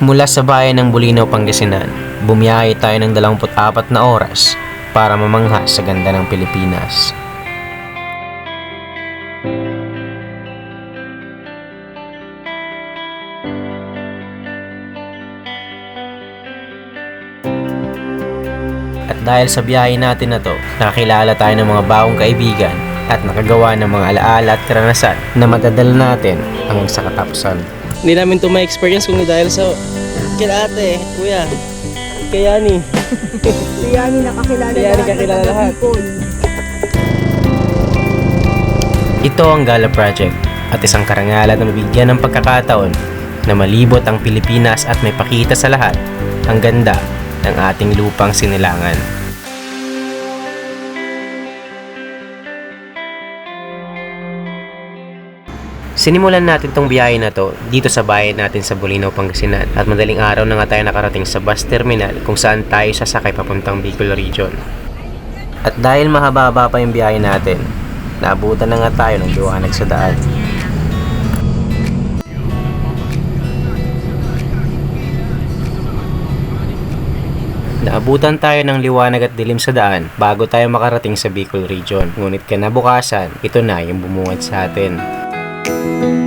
Mula sa bayan ng Bulinaw, Pangasinan, bumiyahe tayo ng 24 na oras para mamangha sa ganda ng Pilipinas. At dahil sa biyahe natin na to, nakakilala tayo ng mga bagong kaibigan at nakagawa ng mga alaala at karanasan na madadala natin hanggang sa katapusan. Hindi namin to ma-experience kung dahil sa kila ate, kuya, kaya ni. Si Yani nakakilala Si Yani kakilala lahat. Ito ang Gala Project at isang karangalan na mabigyan ng pagkakataon na malibot ang Pilipinas at may pakita sa lahat ang ganda ng ating lupang sinilangan. Sinimulan natin tong biyahe na to dito sa bayan natin sa Bulinaw, Pangasinan at madaling araw na nga tayo nakarating sa bus terminal kung saan tayo sasakay papuntang Bicol Region. At dahil mahaba-haba pa yung biyahe natin, naabutan na nga tayo ng liwanag sa daan. Naabutan tayo ng liwanag at dilim sa daan bago tayo makarating sa Bicol Region. Ngunit kinabukasan, ito na yung bumungad sa atin. Música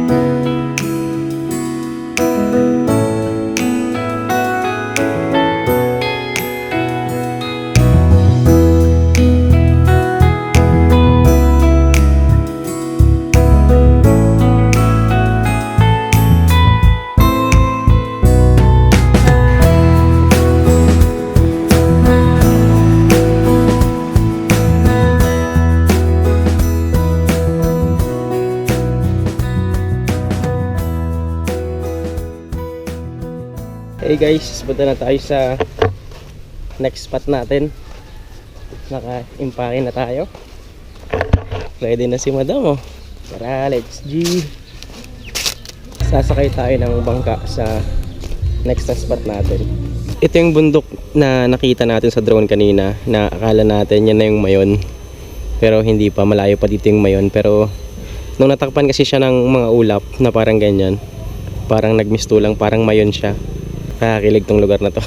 Hey guys, punta na tayo sa next spot natin. Naka-impake na tayo. Ready na si madam oh. Tara, let's G. Sasakay tayo ng bangka sa next spot natin. Ito yung bundok na nakita natin sa drone kanina na akala natin yan na yung mayon. Pero hindi pa, malayo pa dito yung mayon. Pero nung natakpan kasi siya ng mga ulap na parang ganyan, parang nagmistulang, parang mayon siya. Kakakilig tong lugar na to.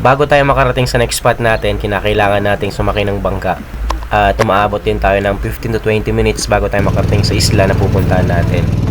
Bago tayo makarating sa next spot natin, kinakailangan nating sumakay ng bangka. At tumaabot din tayo ng 15 to 20 minutes bago tayo makarating sa isla na pupuntahan natin.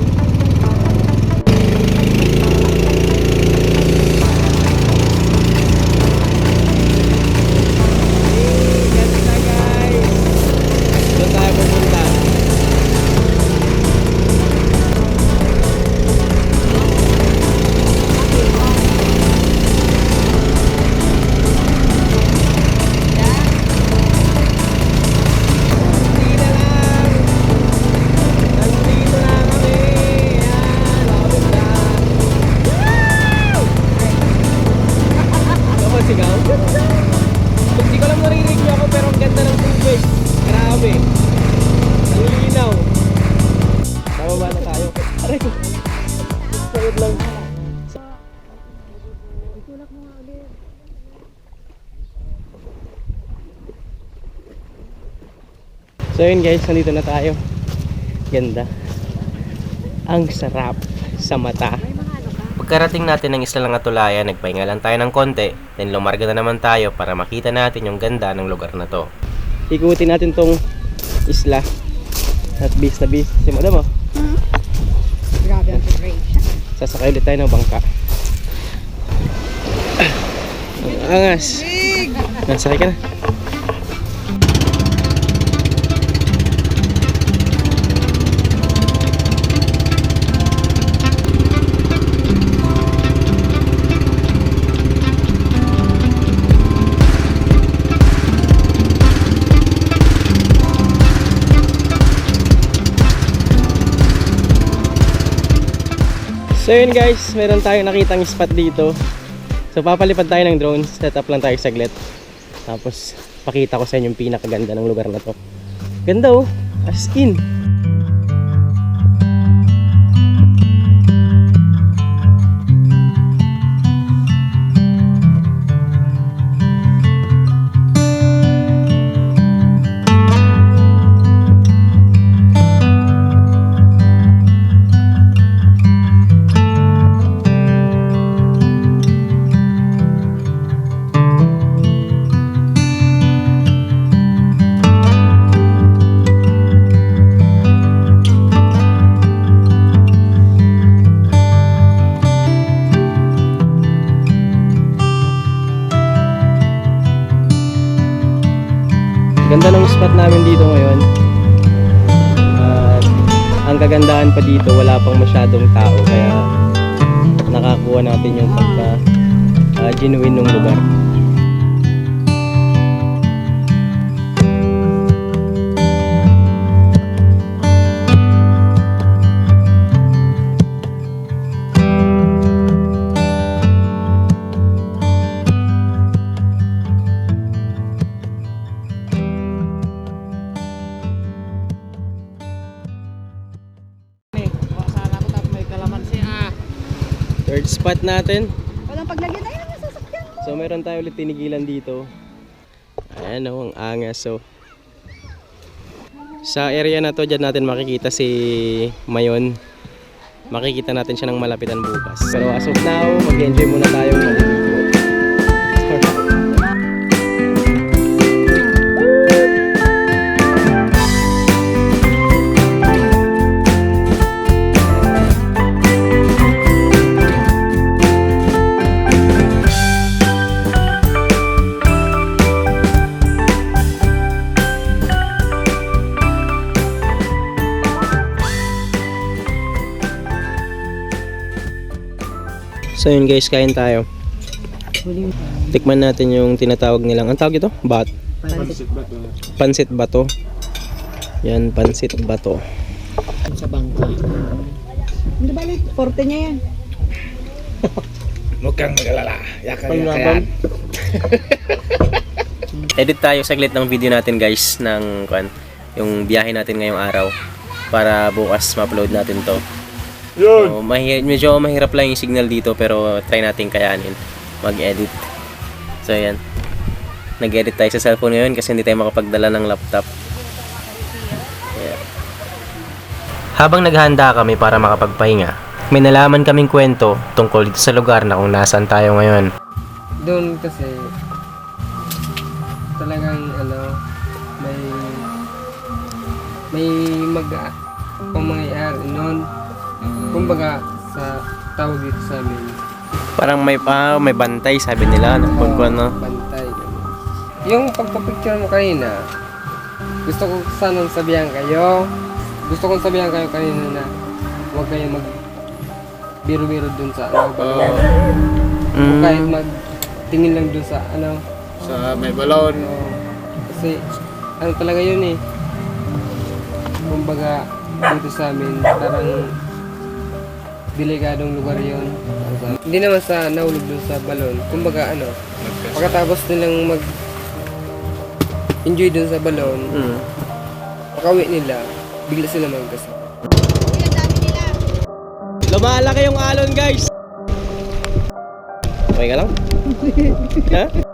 Sigaw? Hindi ko lang niyo ako pero ang ganda ng tubig. Grabe. Ang linaw. Bababa na tayo. Aray. Sayod lang. So yun guys, nandito na tayo. Ganda. Ang sarap sa mata. Pagkarating natin ng isla ng Atulayan, nagpahinga lang tayo ng konti, then lumarga na naman tayo para makita natin yung ganda ng lugar na to. Ikutin natin tong isla. At bis na bis. Si madam oh. Grabe ang vibration. Sasakay ulit tayo ng bangka. Ang angas. Nasakay ka na. So yun guys, meron tayong nakitang spot dito. So papalipad tayo ng drone, set up lang tayo saglit. Tapos pakita ko sa inyo yung pinakaganda ng lugar na to. Ganda oh, as in. Spot namin dito ngayon. At ang kagandahan pa dito, wala pang masyadong tao kaya nakakuha natin yung pagka ah, genuine ng lugar. Spot natin. Walang paglagyan na yan ang sasakyan mo. So meron tayo ulit tinigilan dito. Ayan o, ang angas. So, sa area na to, dyan natin makikita si Mayon. Makikita natin siya ng malapitan bukas. Pero as of now, mag-enjoy muna tayo maliligo. So yun guys, kain tayo. Tikman natin yung tinatawag nilang, ang tawag ito? Bat? Pansit bato. Yan, pansit bato. Hindi ba, porte niya yan. Panlaban. Edit tayo saglit ng video natin guys ng kwan, yung biyahe natin ngayong araw para bukas ma-upload natin to. So, mahi- medyo mahirap lang yung signal dito pero try natin kayanin mag-edit. So ayan. Nag-edit tayo sa cellphone ngayon kasi hindi tayo makapagdala ng laptop. Habang naghahanda kami para makapagpahinga, may nalaman kaming kwento tungkol dito sa lugar na kung nasaan tayo ngayon. doon kasi talagang ano may may mag pamangyayari noon kumbaga sa tawag dito sa amin Parang may pa, may bantay sabi nila. Ano, pag ano. bantay yung pagpapicture mo kanina gusto ko sanang sabihan kayo gusto kong sabihan kayo kanina na huwag kayo mag biro-biro dun sa ano balon. o Mm, kahit mag tingin lang dun sa ano sa may balon. Oo. kasi ano talaga yun eh. Kumbaga dito sa amin parang delikadong lugar sa- Hindi naman sa nahulog dun sa balon. Kumbaga ano, pagkatapos nilang mag enjoy dun sa balon, Mm. pagkawi nila, bigla sila magkasama. Lumalaki yung alon guys! Okay ka lang? ha?